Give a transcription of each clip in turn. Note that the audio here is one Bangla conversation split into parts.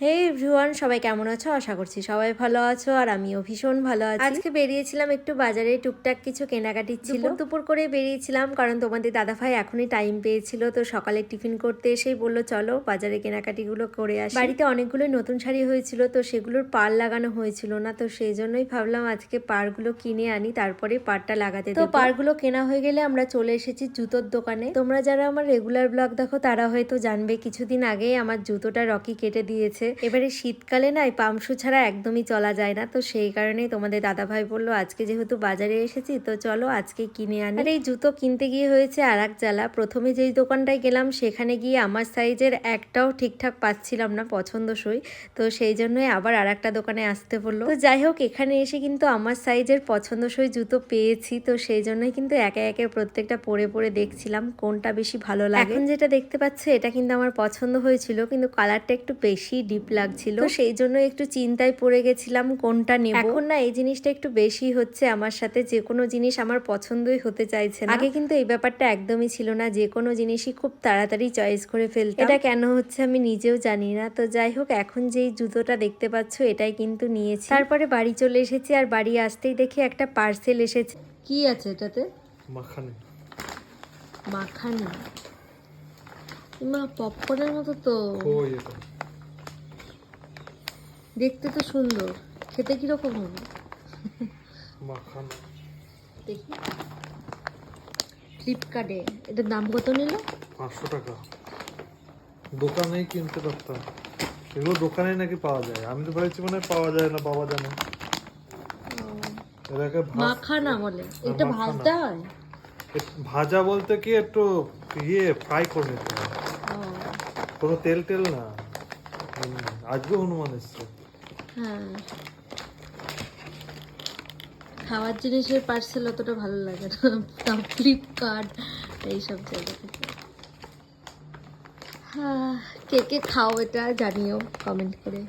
হে এভরিওয়ান সবাই কেমন আছো? আশা করছি সবাই ভালো আছো আর আমিও ভীষণ ভালো আছি। আজকে বেরিয়েছিলাম একটু বাজারে টুকটাক কিছু কেনাকাটি ছিল। দুপুর করে বেরিয়েছিলাম কারণ তোমাদের দাদাভাই এখনই টাইম পেয়েছিল তো সকালে টিফিন করতে এসেই বলল চলো বাজারে কেনাকাটিগুলো করে আসি। বাড়িতে অনেকগুলো নতুন শাড়ি হয়েছিল তো সেগুলোর পার লাগানো হয়েছিল না তো সেই জন্যই ভাবলাম আজকে পারগুলো কিনে আনি তারপরে পারটা লাগাতে তো পারগুলো কেনা হয়ে গেলে আমরা চলে এসেছি জুতোর দোকানে। তোমরা যারা আমার রেগুলার ব্লগ দেখো তারা হয়তো জানবে কিছুদিন আগেই আমার জুতোটা রকি কেটে দিয়েছে। এবারে শীতকালে না এই পামশু ছাড়া একদমই চলা যায় না। তো সেই কারণেই তোমাদের দাদা ভাই বলল, আজকে যেহেতু বাজারে এসেছি, তো চলো আজকে কিনে আনি। এই জুতো কিনতে গিয়ে হয়েছে আর এক জ্বালা। প্রথমে যেই দোকানটায় গেলাম, সেখানে গিয়ে আমার সাইজের একটাও ঠিকঠাক পাচ্ছিলাম না পছন্দসই। তো সেই জন্যই আবার আর একটা দোকানে আসতে বলল। তো যাই হোক, এখানে এসে কিন্তু আমার সাইজের পছন্দসই জুতো পেয়েছি। তো সেই জন্যই কিন্তু একে একে প্রত্যেকটা পরে পরে দেখছিলাম কোনটা বেশি ভালো লাগে। এখন যেটা দেখতে পাচ্ছ, এটা কিন্তু আমার পছন্দ হয়েছিল, কিন্তু কালারটা একটু বেশি ডিপ লাগছিল। তো সেই জন্য একটু চিন্তায় পড়ে গেছিলাম কোনটা নেব। এখন না এই জিনিসটা একটু বেশি হচ্ছে আমার সাথে যে কোনো জিনিস আমার পছন্দই হতে চাইছে আগে কিন্তু এই ব্যাপারটা একদমই ছিল না যে কোনো জিনিসই খুব তাড়াতাড়ি চয়েস করে ফেলতাম। এটা কেন হচ্ছে আমি নিজেও জানি না। তো যাই হোক এখন যেই জুতোটা দেখতে পাচ্ছ এটাই কিন্তু নিয়েছি। তারপরে বাড়ি চলে এসেছি আর বাড়ি আসতেই দেখি একটা পার্সেল এসেছে। কি আছে এটাতে? মাখানে। মাখানি? মা পপকর্নের মতো তো। দেখতে তো সুন্দর। খেতে কীরকম হবে? মাখানে। দেখি। ফ্লিপকার্টে এটার দাম কত নিল? পাঁচশো টাকা। দোকানেই কিনতে পারতাম। এগুলো দোকানে নাকি পাওয়া যায়। আমি তো ভাবছি মানে পাওয়া যায় না পাওয়া যায় না। এটাকে মাখানা বলে। এটা মাখানা। ভাজতে হয়? ভাজা বলতে কি একটু ইয়ে ফ্রাই করে নিতে হয়। কোনো তেল টেল না। আজকে হনুমান এসছে। হ্যাঁ। খাওয়ার জিনিসের পার্সেল অতটা ভালো লাগে না। ফ্লিপকার্ট এইসব জায়গা থেকে। হ্যাঁ কে কে খাও এটা জানিও কমেন্ট করে।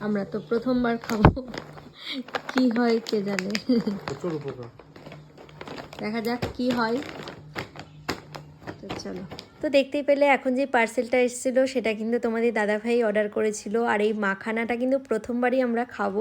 আমরা তো প্রথমবার খাব। কি হয় কে জানে? দেখা যাক কি হয়। চলো। তো দেখতেই পেলে এখন যে পার্সেলটা এসেছিল সেটা কিন্তু তোমাদের দাদাভাই অর্ডার করেছিল। আর এই মাখানাটা কিন্তু প্রথমবারই আমরা খাব।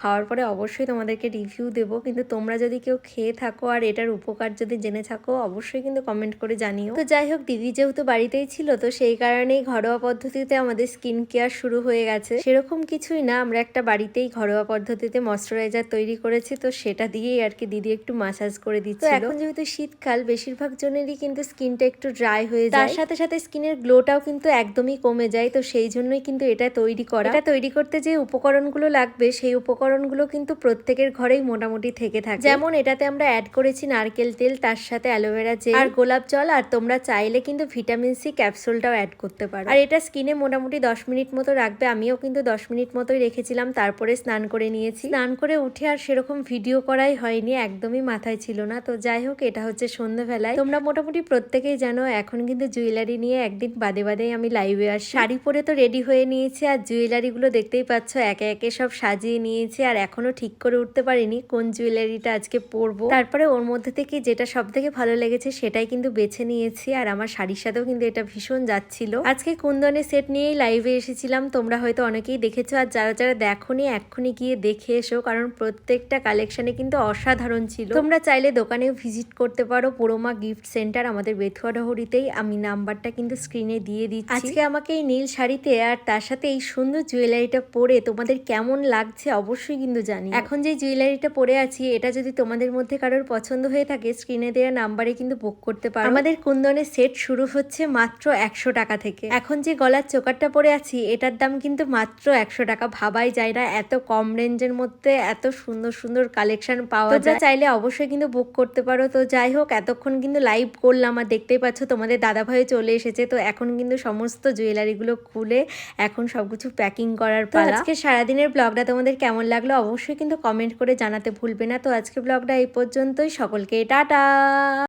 খাওয়ার পরে অবশ্যই তোমাদেরকে রিভিউ দেবো। কিন্তু তোমরা যদি কেউ খেয়ে থাকো আর এটার উপকার যদি জেনে থাকো অবশ্যই কিন্তু কমেন্ট করে জানিও। তো যাই হোক দিদি যেহেতু বাড়িতেই ছিল তো সেই কারণেই ঘরোয়া পদ্ধতিতে আমাদের স্কিন কেয়ার শুরু হয়ে গেছে। সেরকম কিছুই না আমরা একটা বাড়িতেই ঘরোয়া পদ্ধতিতে ময়শ্চারাইজার তৈরি করেছি। তো সেটা দিয়েই আর কি দিদি একটু মাসাজ করে দিচ্ছে এখন যেহেতু শীতকাল বেশিরভাগ জনেরই কিন্তু স্কিনটা একটু ড্রাই হয়ে যায় তার সাথে সাথে স্কিনের গ্লোটাও কিন্তু একদমই কমে যায়, তো সেই জন্যই কিন্তু এটা তৈরি করা। এটা তৈরি করতে যে উপকরণগুলো লাগবে, সেই উপকরণগুলো কিন্তু প্রত্যেকের ঘরেই মোটামুটি থেকে থাকে। যেমন এটাতে আমরা অ্যাড করেছি নারকেল তেল, তার সাথে অ্যালোভেরা জেল আর গোলাপ জল, আর তোমরা চাইলে কিন্তু ভিটামিন সি ক্যাপসুলটাও অ্যাড করতে পারো। আর এটা স্কিনে মোটামুটি দশ মিনিট মতো রাখবে, আমিও কিন্তু দশ মিনিট মতোই রেখেছিলাম, তারপরে স্নান করে নিয়েছি। স্নান করে উঠে আর সেরকম ভিডিও করাই হয়নি, একদমই মাথায় ছিল না, তো যাই হোক, এটা হচ্ছে সন্ধ্যেবেলায় তোমরা মোটামুটি প্রত্যেকেই জানো, এখন কিন্তু জুয়েলারি নিয়ে একদিন বাদে বাদেই আমি লাইভে আর শাড়ি পরে তো রেডি হয়ে নিয়েছি, আর জুয়েলারিগুলো দেখতেই পাচ্ছ, একে একে সব সাজিয়ে নিয়েছি, আর এখনও ঠিক করে উঠতে পারিনি কোন জুয়েলারিটা আজকে পরবো। তারপরে ওর মধ্যে থেকে যেটা সব থেকে ভালো লেগেছে সেটাই কিন্তু বেছে নিয়েছি, আর আমার শাড়ির সাথেও কিন্তু এটা ভীষণ যাচ্ছিল। আজকে কুন্দনের সেট নিয়েই লাইভে এসেছিলাম, তোমরা হয়তো অনেকেই দেখেছ, আর যারা যারা দেখোনি এক্ষুনি গিয়ে দেখে এসো, কারণ প্রত্যেকটা কালেকশনে কিন্তু অসাধারণ ছিল। তোমরা চাইলে দোকানেও ভিজিট করতে পারো, পুরোমা গিফট সেন্টার আমাদের বেথুয়া ডহরিতেই আমি নাম্বারটা কিন্তু স্ক্রিনে দিয়ে দিচ্ছি। আজকে আমাকে এই নীল শাড়িতে আর তার সাথে এই সুন্দর জুয়েলারিটা পরে তোমাদের কেমন লাগছে অবশ্যই কিন্তু জানি এখন যে জুয়েলারিটা পরে আছি এটা যদি তোমাদের মধ্যে কারোর পছন্দ হয়ে থাকে স্ক্রিনে দেওয়া নাম্বারে কিন্তু বুক করতে পারো। আমাদের কুন্দনের সেট শুরু হচ্ছে মাত্র একশো টাকা থেকে। এখন যে গলার চোকারটা পরে আছি এটার দাম কিন্তু মাত্র একশো টাকা। ভাবাই যায় না এত কম রেঞ্জের মধ্যে এত সুন্দর সুন্দর কালেকশন পাওয়া যায়। চাইলে অবশ্যই কিন্তু বুক করতে পারো। তো যাই হোক এতক্ষণ কিন্তু লাইভ করলাম আর দেখতেই পাচ্ছ তোমাদের দাদা ভাই চলে এসেছে। তো এখন কিন্তু সমস্ত জুয়েলারিগুলো খুলে এখন সব কিছু প্যাকিং করার পর আজকে সারাদিনের ব্লগটা তোমাদের কেমন লাগল অবশ্যই কিন্তু কমেন্ট করে জানাতে ভুলবে না। তো আজকে ব্লগটা এই পর্যন্তই। সকলকে টাটা!